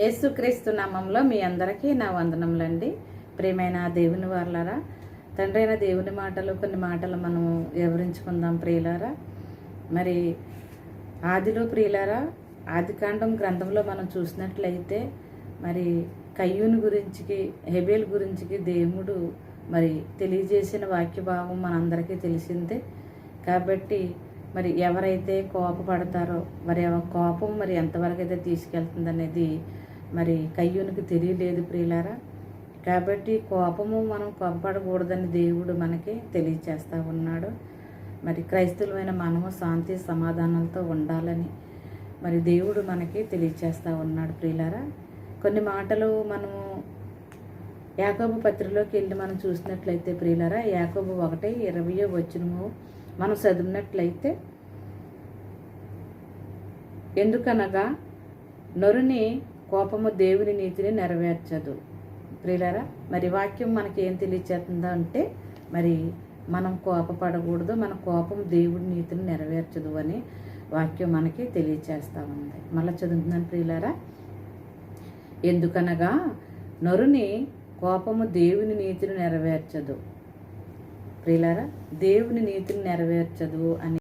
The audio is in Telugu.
యేసుక్రీస్తు నామంలో మీ అందరికీ నా వందనములండి. ప్రియమైన దేవుని వారులారా తండ్రి అయిన దేవుని మాటలు కొన్ని మాటలు మనం వివరించుకుందాం ప్రియులారా. మరి ఆదిలో ప్రియులారా ఆదికాండం గ్రంథంలో మనం చూసినట్లయితే మరి కయ్యూని గురించికి హెబేల్ గురించికి దేవుడు మరి తెలియజేసిన వాక్యభావం మనందరికీ తెలిసిందే. కాబట్టి మరి ఎవరైతే కోపపడతారో మరి కోపం మరి ఎంతవరకు అయితే తీసుకెళ్తుంది అనేది మరి కయ్యూనికి తెలియలేదు ప్రియులారా. కాబట్టి కోపము మనం కోపడకూడదని దేవుడు మనకి తెలియచేస్తూ ఉన్నాడు. మరి క్రైస్తవులమైన మనము శాంతి సమాధానాలతో ఉండాలని మరి దేవుడు మనకి తెలియచేస్తూ ఉన్నాడు ప్రియులారా. కొన్ని మాటలు మనము యాకోబు పత్రిలోకి వెళ్ళి మనం చూసినట్లయితే ప్రియులరా యాకోబు ఒకటి ఇరవయో వచ్చినము మనం చదివినట్లయితే ఎందుకనగా నరుని కోపము దేవుని నీతిని నెరవేర్చదు. ప్రియులరా మరి వాక్యం మనకి ఏం తెలియచేస్తుందో అంటే మరి మనం కోపపడకూడదు మన కోపం దేవుడి నీతిని నెరవేర్చదు అని వాక్యం మనకి తెలియచేస్తూ ఉంది. మళ్ళీ చదువుతున్నాను ప్రియులారా. ఎందుకనగా నరుని కోపము దేవుని నీతిని నెరవేర్చదు. ప్రియులారా దేవుని నీతిని నెరవేర్చదు అని